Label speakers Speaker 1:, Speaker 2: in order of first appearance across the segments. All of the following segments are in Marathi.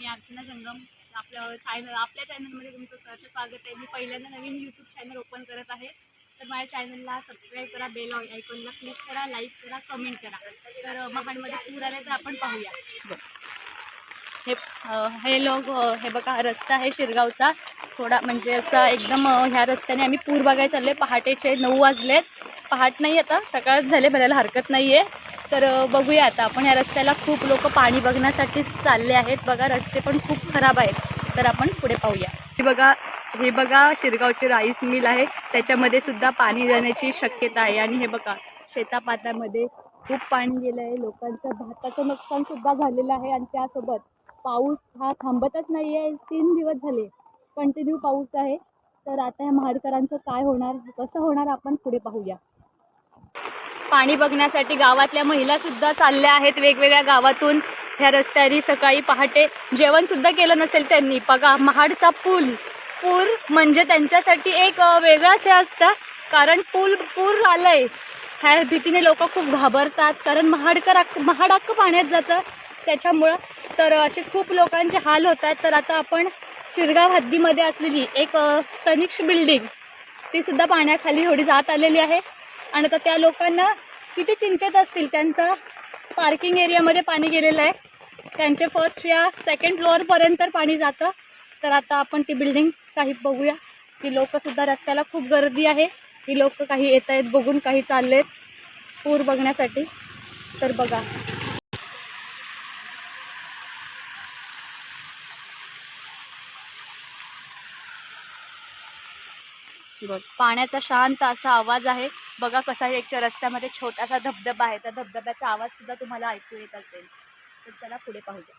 Speaker 1: मी अर्चना जंगम आपलं चॅनल आपल्या चॅनलमध्ये तुमचं सहर्ष स्वागत आहे. मी पहिल्यांदा नवीन यूट्यूब चॅनल ओपन करत आहे. तर माझ्या चॅनलला सबस्क्राईब करा बेल आयकॉनला क्लिक करा लाईक करा कमेंट करा. तर अ, महाडमध्ये पूर आले तर आपण पाहूया. हे हे लोक हे बघा हा रस्ता आहे शिरगावचा. थोडा म्हणजे असा एकदम ह्या रस्त्याने आम्ही पूर बघायला चालले पहाटेचे नऊ वाजलेत. पहाट नाही आता सकाळच झाले भरायला हरकत नाही आहे तर बघूया आता. आपण या रस्त्याला खूप लोक पाणी बघण्यासाठी चालले आहेत. बघा रस्ते पण खूप खराब आहेत. तर आपण पुढे पाहूया. हे बघा हे बघा शिरगावची राईस मिल आहे. त्याच्यामध्ये सुद्धा पाणी जाण्याची शक्यता आहे. आणि हे बघा शेतापातामध्ये खूप पाणी गेलं आहे. लोकांचं भाताचं नुकसान सुद्धा झालेलं आहे. आणि त्यासोबत पाऊस हा थांबतच नाही आहे तीन दिवस झाले कंटिन्यू पाऊस आहे. तर आता या महाडकरांचं काय होणार कसं होणार आपण पुढे पाहूया. पाणी बघण्यासाठी गावातल्या महिलासुद्धा चालल्या आहेत वेगवेगळ्या गावातून. ह्या रस्त्याने सकाळी पहाटे जेवणसुद्धा केलं नसेल त्यांनी. बघा महाडचा पूल. पूर म्हणजे त्यांच्यासाठी एक वेगळाच हे असतं. कारण पूल पूर आलंय. ह्या भीतीने लोक खूप घाबरतात. कारण महाडकर अक्क महाड अख्खं पाण्यात जातं. त्याच्यामुळं तर असे खूप लोकांचे हाल होतात. तर आता आपण शिरगाव हद्दीमध्ये असलेली एक तनिक्ष बिल्डिंग तीसुद्धा पाण्याखाली थोडी जात आलेली आहे. आणि आता त्या लोकांना किती चिंतेत असतील त्यांचं पार्किंग एरियामध्ये पाणी गेलेलं आहे. त्यांचे फर्स्ट या सेकंड फ्लोअरपर्यंत पाणी जातं. तर आता आपण ती बिल्डिंग काही बघूया. ती लोकंसुद्धा रस्त्याला खूप गर्दी आहे. ही लोक काही येत आहेत बघून काही चालले आहेत पूर बघण्यासाठी. तर बघा. बघ पाण्याचा शांत असा आवाज आहे. बघा कसा एक रस्त्यामध्ये छोटासा धबधबा आहे. त्या धबधब्याचा आवाज सुद्धा तुम्हाला ऐकू येत असेल. तर चला पुढे पाहूया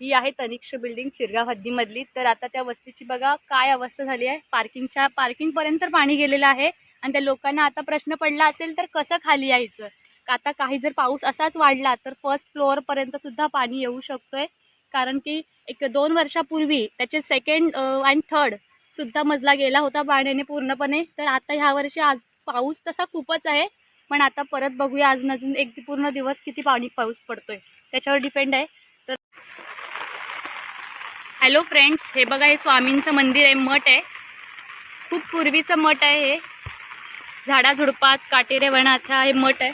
Speaker 1: ही आहे तनिक्ष बिल्डिंग शिरगाव हद्दीमधली. तर आता त्या वस्तीची बघा काय अवस्था झाली आहे. पार्किंगच्या पार्किंगपर्यंत पाणी गेलेलं आहे. आणि त्या लोकांना आता प्रश्न पडला असेल तर कसं खाली यायचं? का आता काही जर पाऊस असाच वाढला तर फर्स्ट फ्लोअरपर्यंत सुद्धा पाणी येऊ शकतोय. कारण की एक दोन वर्षापूर्वी त्याचे सेकंड अँड थर्ड सुद्धा मजला गेला होता पाण्याने पूर्णपणे. तर आता ह्या वर्षी आज पाऊस तसा खूपच आहे. पण आता परत बघूया अजून अजून एक पूर्ण दिवस किती पाणी पाऊस पडतोय. त्याच्यावर डिपेंड आहे. तर हॅलो फ्रेंड्स हे बघा हे स्वामींचं मंदिर आहे मठ आहे. खूप पूर्वीचं मठ आहे हे. झाडाझुडपात काटेरे वनात हा हे मठ आहे.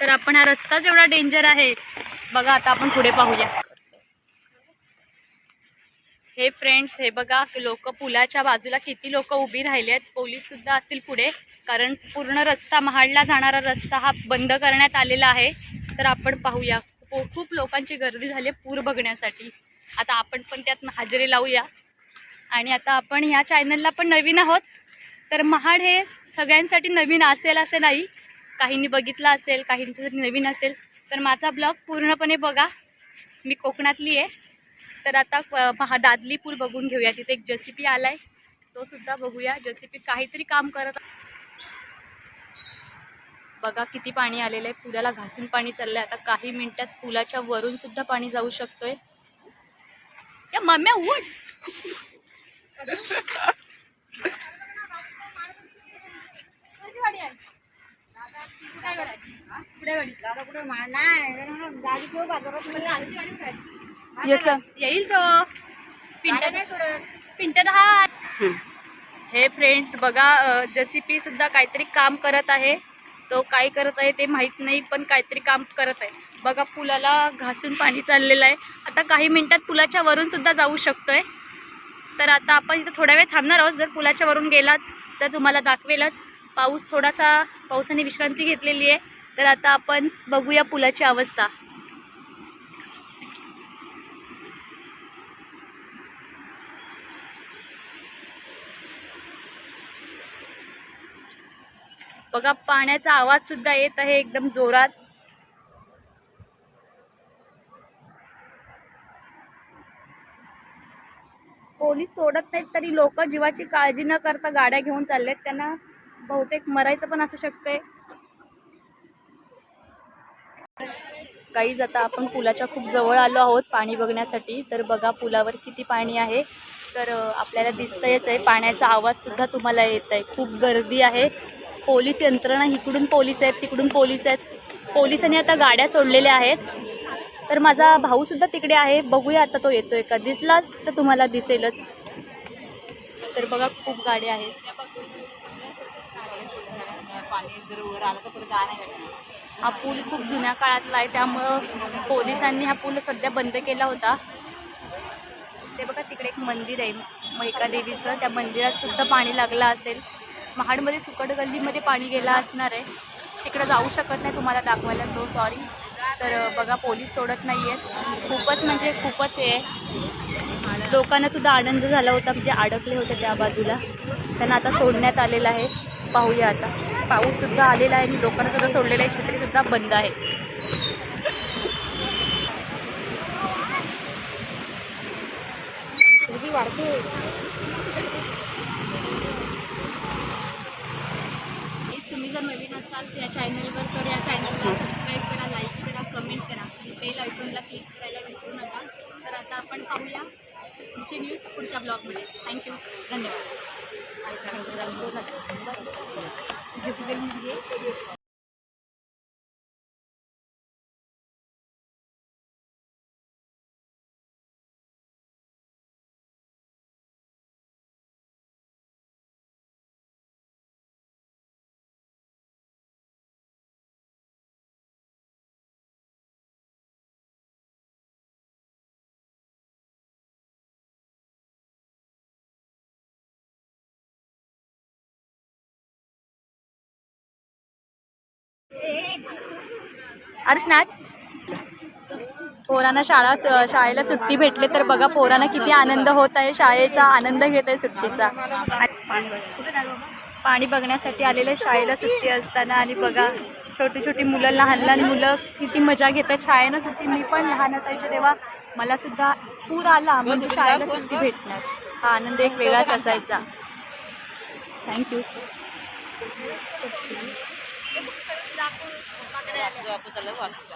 Speaker 1: तर आपण हा रस्ताच एवढा डेंजर आहे. बघा आता आपण पुढे पाहूया. हे फ्रेंड्स हे बघा लोक पुलाच्या बाजूला किती लोक उभी राहिले आहेत. पोलीस सुद्धा असतील पुढे कारण पूर्ण रस्ता महाडला जाणारा रस्ता हा बंद करण्यात आलेला आहे. तर आपण पाहूया. खूप लोकांची गर्दी झाली आहे पूर बघण्यासाठी. आता आपण पण त्यात हजेरी लावूया. आणि आता आपण ह्या चॅनलला पण नवीन आहोत. तर महाड हे सगळ्यांसाठी नवीन असेल असे नाही. काहींनी बघितलं असेल काहींचं जर नवीन असेल तर माझा ब्लॉग पूर्णपणे बघा. मी कोकणातली आहे. तर आता प- महा दादली पूल बघून घेऊया. तिथे एक जसीपी आलाय. तो सुद्धा बघूया. जसीपी काहीतरी काम करत बघा किती पाणी आलेलं आहे. पुलाला घासून पाणी चाललंय. आता काही मिनिटात पुलाच्या वरून सुद्धा पाणी जाऊ शकतोय. या मम्या उठ! याचं. येईल तो. पिंट पिंटन हा हे फ्रेंड्स बघा जसीपी सुद्धा काहीतरी काम करत आहे. तो काय करत आहे ते माहीत नाही पण काहीतरी काम करत आहे. बघा पुलाला घासून पाणी चाललेलं आहे. आता काही मिनिटात पुलाच्या वरून सुद्धा जाऊ शकतोय. तर आता आपण इथं थोडा वेळ थांबणार आहोत. जर पुलाच्या वरून गेलाच तर तुम्हाला दाखवेलच. पाऊस थोडासा पावसाने विश्रांती घेतलेली आहे. तर आता आपण बघूया पुलाची अवस्था. बघा पाण्याचा आवाज सुद्धा येत आहे एकदम जोरात. पोलीस सोडत नाहीत तरी लोक जीवाची काळजी न करता गाड्या घेऊन चाललेत. त्यांना बहुतेक मरायचं पण असू शकतंय. काहीच आता आपण पुलाच्या खूप जवळ आलो आहोत पाणी बघण्यासाठी. तर बघा पुलावर किती पाणी आहे. तर आपल्याला दिसतंयच आहे. पाण्याचा आवाज सुद्धा तुम्हाला येत आहे खूप गर्दी आहे. पोलीस यंत्रणा इकडून पोलीस आहेत तिकडून पोलीस आहेत. पोलिसांनी आता गाड्या सोडलेल्या आहेत. तर माझा भाऊसुद्धा तिकडे आहे. बघूया आता तो येतोय का? दिसलाच तर तुम्हाला दिसेलच. तर बघा खूप गाड्या आहेत. हा पूल खूप जुन्या काळातला आहे. त्यामुळं पोलिसांनी हा पूल सध्या बंद केला होता. ते बघा तिकडे एक मंदिर आहे. महिका देवीचं त्या मंदिरात सुद्धा पाणी लागलं असेल. महाडमध्ये सुकट गल्लीमध्ये पाणी गेलं असणार आहे. तिकडं जाऊ शकत नाही तुम्हाला दाखवायला सो सॉरी तर बघा पोलीस सोडत नाही आहेत खूपच म्हणजे खूपच हे आहे. लोकांनासुद्धा आनंद झाला होता म्हणजे अडकले होते त्या बाजूला. त्यांना आता सोडण्यात आलेलं आहे. पाहूया आता. पाऊससुद्धा आलेला आहे आणि लोकांनासुद्धा सोडलेला सोडलेलं आहे. छत्रीसुद्धा बंद आहे.
Speaker 2: वाढते
Speaker 1: प्लीज तुम्ही जर नवीन असाल तर या चॅनलवर तर या चॅनलला सबस्क्राईब करा लाईक करा कमेंट करा. बेल आयकॉनला क्लिक करायला विसरू नका. तर आता आपण पाहूया तुमची न्यूज पुढच्या ब्लॉगमध्ये थँक्यू धन्यवाद. अरे स्नॅच पोरांना शाळा शाळेला सुट्टी भेटली तर बघा पोरांना किती आनंद होत आहे शाळेचा आनंद घेत आहे सुट्टीचा. पाणी बघण्यासाठी आलेले शाळेला सुट्टी असताना आणि बघा छोटी छोटी मुलं लहान लहान मुलं किती मजा घेतात. शाळेनं सुट्टी मी पण लहान असायचे तेव्हा मला सुद्धा पूर आला म्हणजे शाळेला सुट्टी भेटणार. हा आनंद एक वेगळाच असायचा. थँक्यू
Speaker 2: आपण चाललं वापस